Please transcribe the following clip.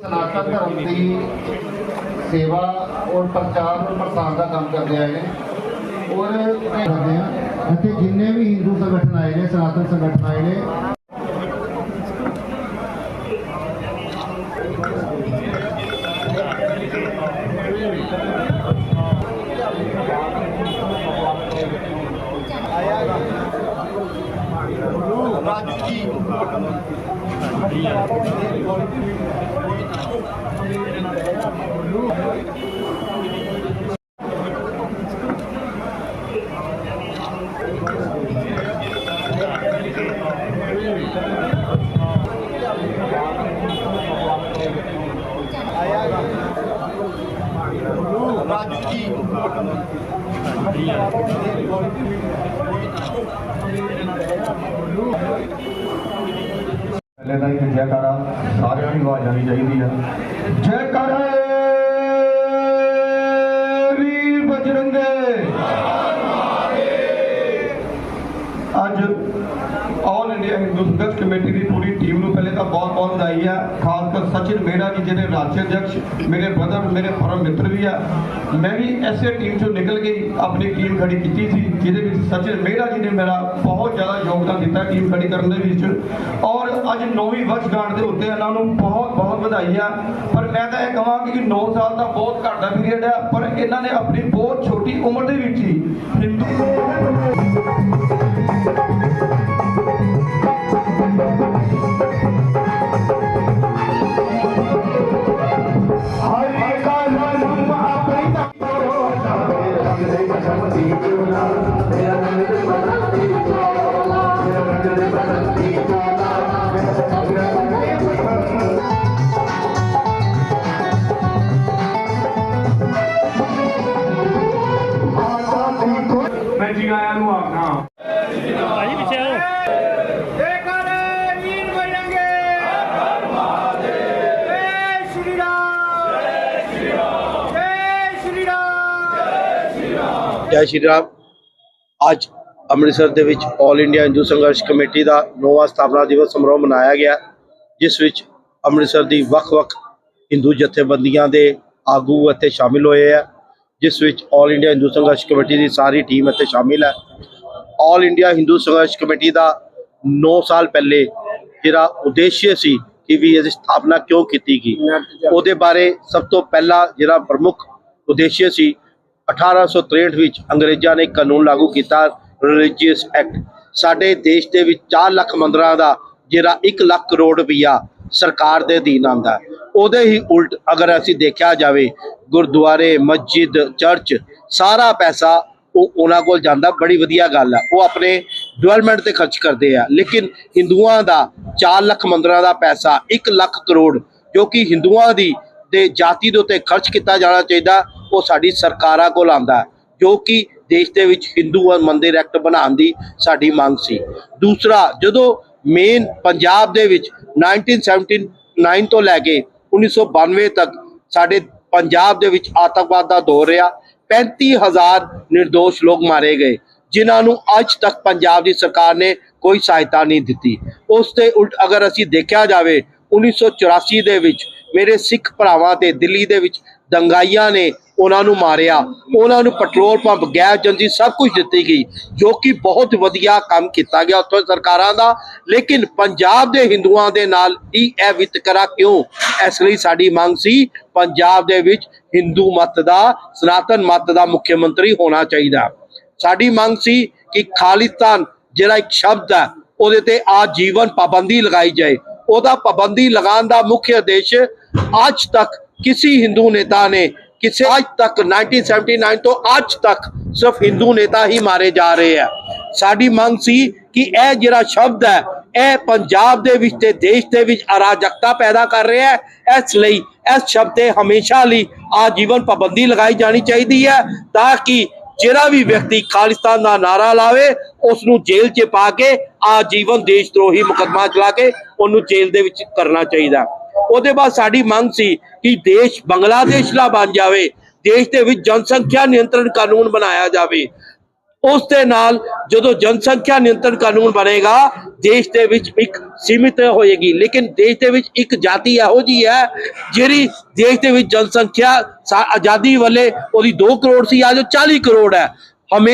ਸਨਾਤਨ ਧਰਮ ਦੀ ਸੇਵਾ ਔਰ ਪ੍ਰਚਾਰ ਔਰ ਪ੍ਰਸਾਰ ਦਾ ਕੰਮ ਕਰਦੇ ਆਏ ਨੇ ਔਰ ਕਰਦੇ ਆ ਅਤੇ ਜਿੰਨੇ ਵੀ ਹਿੰਦੂ ਸੰਗਠਨ ਆਏ ਨੇ ਸਨਾਤਨ ਸੰਗਠਨ ਆਏ ਨੇ ਪਹਿਲੇ ਤਾਂ ਇੱਕ ਜੈਕਾਰਾ ਸਾਰਿਆਂ ਦੀ ਆਵਾਜ਼ ਆਣੀ ਚਾਹੀਦੀ ਆ। ਜੈਕਾਰਾ ਵੀਰ ਬਜਰੰਗੇ। ਅੱਜ ਹਿੰਦੂ ਸੰਘਰਸ਼ ਕਮੇਟੀ ਦੀ ਪੂਰੀ ਟੀਮ ਨੂੰ ਪਹਿਲੇ ਤਾਂ ਬਹੁਤ ਬਹੁਤ ਵਧਾਈ ਆ। ਖਾਸ ਕਰ ਸਚਿਨ ਮੇਰਾ ਜੀ, ਜਿਹੜੇ ਰਾਸ਼ਟਰੀ ਅਧਿਕਸ਼ ਮੇਰੇ ਬ੍ਰਦਰ ਮੇਰੇ ਪਰਮ ਮਿੱਤਰ ਵੀ ਆ। ਮੈਂ ਵੀ ਐਸੇ ਟੀਮ ਚੋਂ ਨਿਕਲ ਕੇ ਆਪਣੀ ਟੀਮ ਖੜੀ ਕੀਤੀ ਸੀ, ਜਿਹਦੇ ਵਿੱਚ ਸਚਿਨ ਮੇਰਾ ਜੀ ਨੇ ਮੇਰਾ ਬਹੁਤ ਜ਼ਿਆਦਾ ਯੋਗਦਾਨ ਦਿੱਤਾ ਟੀਮ ਖੜੀ ਕਰਨ ਦੇ ਵਿੱਚ। ਔਰ ਅੱਜ ਨੌਵੀਂ ਵਰਸ਼ਗਾਂਠ ਦੇ ਉੱਤੇ ਇਹਨਾਂ ਨੂੰ ਬਹੁਤ ਬਹੁਤ ਵਧਾਈ ਆ। ਪਰ ਮੈਂ ਤਾਂ ਇਹ ਕਹਾਂ ਕਿ 9 ਸਾਲ ਦਾ ਬਹੁਤ ਘੱਟ ਦਾ ਪੀਰੀਅਡ ਆ, ਪਰ ਇਹਨਾਂ ਨੇ ਆਪਣੀ ਬਹੁਤ ਛੋਟੀ ਉਮਰ ਦੇ ਵਿੱਚ ਹੀ ਹਿੰਦੂ ਜੈ ਸ਼੍ਰੀ ਰਾਮ ਅੱਜ ਅੰਮ੍ਰਿਤਸਰ ਦੇ ਵਿੱਚ 올 ਇੰਡੀਆ ਹਿੰਦੂ ਸੰਘਰਸ਼ ਕਮੇਟੀ ਦਾ ਨੌਵਾਂ ਸਥਾਪਨਾ ਦਿਵਸ ਸਮਾਰੋਹ ਮਨਾਇਆ ਗਿਆ ਜਿਸ ਵਿੱਚ ਅੰਮ੍ਰਿਤਸਰ ਦੀ ਵੱਖ-ਵੱਖ ਹਿੰਦੂ ਜਥੇਬੰਦੀਆਂ ਦੇ ਆਗੂ ਇੱਥੇ ਸ਼ਾਮਿਲ ਹੋਏ ਆ ਜਿਸ ਵਿੱਚ 올 ਇੰਡੀਆ ਹਿੰਦੂ ਸੰਘਰਸ਼ ਕਮੇਟੀ ਦੀ ਸਾਰੀ ਟੀਮ ਇੱਥੇ ਸ਼ਾਮਿਲ ਹੈ 올 ਇੰਡੀਆ ਹਿੰਦੂ ਸੰਘਰਸ਼ ਕਮੇਟੀ ਦਾ 9 ਸਾਲ ਪਹਿਲੇ ਜਿਹੜਾ ਉਦੇਸ਼ ਸੀ ਕਿ ਵੀ ਇਹਦੀ ਸਥਾਪਨਾ ਕਿਉਂ ਕੀਤੀ ਗਈ ਉਹਦੇ ਬਾਰੇ ਸਭ ਤੋਂ ਪਹਿਲਾ ਜਿਹੜਾ ਪ੍ਰਮੁੱਖ ਉਦੇਸ਼ ਸੀ 1863 ਵਿੱਚ ਅੰਗਰੇਜ਼ਾਂ ਨੇ ਕਾਨੂੰਨ ਲਾਗੂ ਕੀਤਾ ਰਿਲੀਜੀਅਸ ਐਕਟ ਸਾਡੇ ਦੇਸ਼ ਦੇ ਵਿੱਚ 4 ਲੱਖ ਮੰਦਰਾਂ ਦਾ, ਜਿਹੜਾ 1 ਲੱਖ ਕਰੋੜ ਰੁਪਈਆ ਸਰਕਾਰ ਦੇ ਅਧੀਨ ਆਉਂਦਾ ਉਹਦੇ ਹੀ ਉਲਟ ਅਗਰ ਅਸੀਂ ਦੇਖਿਆ ਜਾਵੇ, ਗੁਰਦੁਆਰੇ, ਮਸਜਿਦ, ਚਰਚ, ਸਾਰਾ ਪੈਸਾ ਉਹ ਉਹਨਾਂ ਕੋਲ ਜਾਂਦਾ। ਬੜੀ ਵਧੀਆ ਗੱਲ ਆ। ਉਹ ਆਪਣੇ ਡਿਵੈਲਪਮੈਂਟ ਤੇ ਖਰਚ ਕਰਦੇ ਆ। ਲੇਕਿਨ ਹਿੰਦੂਆਂ ਦਾ 4 ਲੱਖ ਮੰਦਰਾਂ ਦਾ ਪੈਸਾ 1 ਲੱਖ ਕਰੋੜ, ਜੋ ਕਿ ਹਿੰਦੂਆਂ ਦੀ, ਦੇ ਜਾਤੀ ਦੇ ਉੱਤੇ ਖਰਚ ਕੀਤਾ ਜਾਣਾ ਚਾਹੀਦਾ। ਉਹ ਸਾਡੀ ਸਰਕਾਰਾਂ ਕੋਲ ਆਂਦਾ ਜੋ ਕਿ ਦੇਸ਼ ਦੇ ਵਿੱਚ ਹਿੰਦੂ ਮੰਦਿਰ ਐਕਟ ਬਣਾਉਣ ਦੀ ਸਾਡੀ ਮੰਗ ਸੀ। ਦੂਸਰਾ, ਜਦੋਂ ਮੇਨ ਪੰਜਾਬ ਦੇ ਵਿੱਚ 1979 ਤੋਂ ਲੈ ਕੇ 1992 ਤੱਕ ਸਾਡੇ ਪੰਜਾਬ ਦੇ ਵਿੱਚ ਆਤੰਕਵਾਦ ਦਾ ਦੌਰ ਰਿਹਾ 35000 નિર્ਦੋਸ਼ ਲੋਕ ਮਾਰੇ ਗਏ, ਜਿਨ੍ਹਾਂ ਨੂੰ ਅੱਜ ਤੱਕ ਪੰਜਾਬ ਦੀ ਸਰਕਾਰ ਨੇ ਕੋਈ ਸਹਾਇਤਾ ਨਹੀਂ ਦਿੱਤੀ। ਉਸ ਦੇ ਉਲਟ ਅਗਰ ਅਸੀਂ ਦੇਖਿਆ ਜਾਵੇ 1984 ਦੇ ਵਿੱਚ ਮੇਰੇ ਸਿੱਖ ਭਰਾਵਾਂ ਤੇ ਦਿੱਲੀ ਦੇ ਵਿੱਚ ਦੰਗਾਈਆਂ ਨੇ ਉਹਨਾਂ ਨੂੰ ਮਾਰਿਆ। ਉਹਨਾਂ ਨੂੰ ਪੈਟਰੋਲ ਪੰਪ ਗੈਸ ਏਜੰਸੀ ਸਭ ਕੁਝ ਦਿੱਤੀ ਗਈ, ਜੋ ਕਿ ਬਹੁਤ ਵਧੀਆ ਕੰਮ ਕੀਤਾ ਗਿਆ ਉੱਥੋਂ ਸਰਕਾਰਾਂ ਦਾ। ਲੇਕਿਨ ਪੰਜਾਬ ਦੇ ਹਿੰਦੂਆਂ ਦੇ ਨਾਲ ਹੀ ਇਹ ਵਿਤਕਰਾ ਕਿਉਂ? ਇਸ ਲਈ ਸਾਡੀ ਮੰਗ ਸੀ, ਪੰਜਾਬ ਦੇ ਵਿੱਚ ਹਿੰਦੂ ਮਤ ਦਾ, ਸਨਾਤਨ ਮਤ ਦਾ ਮੁੱਖ ਮੰਤਰੀ ਹੋਣਾ ਚਾਹੀਦਾ। ਸਾਡੀ ਮੰਗ ਸੀ ਕਿ ਖਾਲਿਸਤਾਨ ਜਿਹੜਾ ਇੱਕ ਸ਼ਬਦ ਹੈ, ਉਹਦੇ ਤੇ ਆਜੀਵਨ ਪਾਬੰਦੀ ਲਗਾਈ ਜਾਏ। ਉਹਦਾ ਪਾਬੰਦੀ ਲਗਾਉਣ ਦਾ ਮੁੱਖ ਉਦੇਸ਼ ਅੱਜ ਤੱਕ ਕਿਸੇ ਹਿੰਦੂ ਨੇਤਾ ਨੇ ਕਿਸੇ ਅੱਜ ਤੱਕ 1979 ਤੋਂ ਅੱਜ ਤੱਕ ਸਿਰਫ ਹਿੰਦੂ ਨੇਤਾ ਹੀ ਮਾਰੇ ਜਾ ਰਹੇ ਆ। ਸਾਡੀ ਮੰਗ ਸੀ ਕਿ ਇਹ ਜਿਹੜਾ ਸ਼ਬਦ ਹੈ, ਇਹ ਪੰਜਾਬ ਦੇ ਵਿੱਚ ਤੇ ਦੇਸ਼ ਦੇ ਵਿੱਚ ਅਰਾਜਕਤਾ ਪੈਦਾ ਕਰ ਰਿਹਾ ਹੈ। ਇਸ ਲਈ, ਇਸ ਸ਼ਬਦ ਤੇ ਹਮੇਸ਼ਾ ਲਈ ਆਜੀਵਨ ਪਾਬੰਦੀ ਲਗਾਈ ਜਾਣੀ ਚਾਹੀਦੀ ਹੈ ਤਾਂ ਕਿ ਜਿਹੜਾ ਵੀ ਵਿਅਕਤੀ ਖਾਲਿਸਤਾਨ ਦਾ ਨਾਰਾ ਲਾਵੇ ਉਸ ਨੂੰ ਜੇਲ੍ਹ 'ਚ ਪਾ ਕੇ ਆਜੀਵਨ ਦੇਸ਼ ਦਰੋਹੀ ਮੁਕੱਦਮਾ ਚਲਾ ਕੇ ਉਹਨੂੰ ਜੇਲ੍ਹ ਦੇ ਵਿੱਚ ਕਰਨਾ ਚਾਹੀਦਾ। ਉਹਦੇ ਬਾਅਦ ਸਾਡੀ ਮੰਗ ਸੀ ਕਿ ਦੇਸ਼ ਬੰਗਲਾਦੇਸ਼ ਦਾ ਬਣ ਜਾਵੇ, ਦੇਸ਼ ਦੇ ਵਿੱਚ ਜਨਸੰਖਿਆ ਨਿਯੰਤਰਣ ਕਾਨੂੰਨ ਬਣਾਇਆ ਜਾਵੇ। ਉਸ ਦੇ ਨਾਲ ਜਦੋਂ ਜਨਸੰਖਿਆ ਨਿਯੰਤਰਣ ਕਾਨੂੰਨ ਬਣੇਗਾ, ਦੇਸ਼ ਦੇ ਵਿੱਚ ਇੱਕ ਸੀਮਿਤ ਹੋਏਗੀ। ਲੇਕਿਨ ਦੇਸ਼ ਦੇ ਵਿੱਚ ਇੱਕ ਜਾਤੀ ਇਹੋ ਜੀ ਹੈ, ਜਿਹੜੀ ਦੇਸ਼ ਦੇ ਵਿੱਚ ਜਨਸੰਖਿਆ ਆਜ਼ਾਦੀ ਵੇਲੇ ਉਹਦੀ 2 ਕਰੋੜ ਸੀ, ਅੱਜ ਉਹ 40 ਕਰੋੜ ਹੈ। ਹਮੇ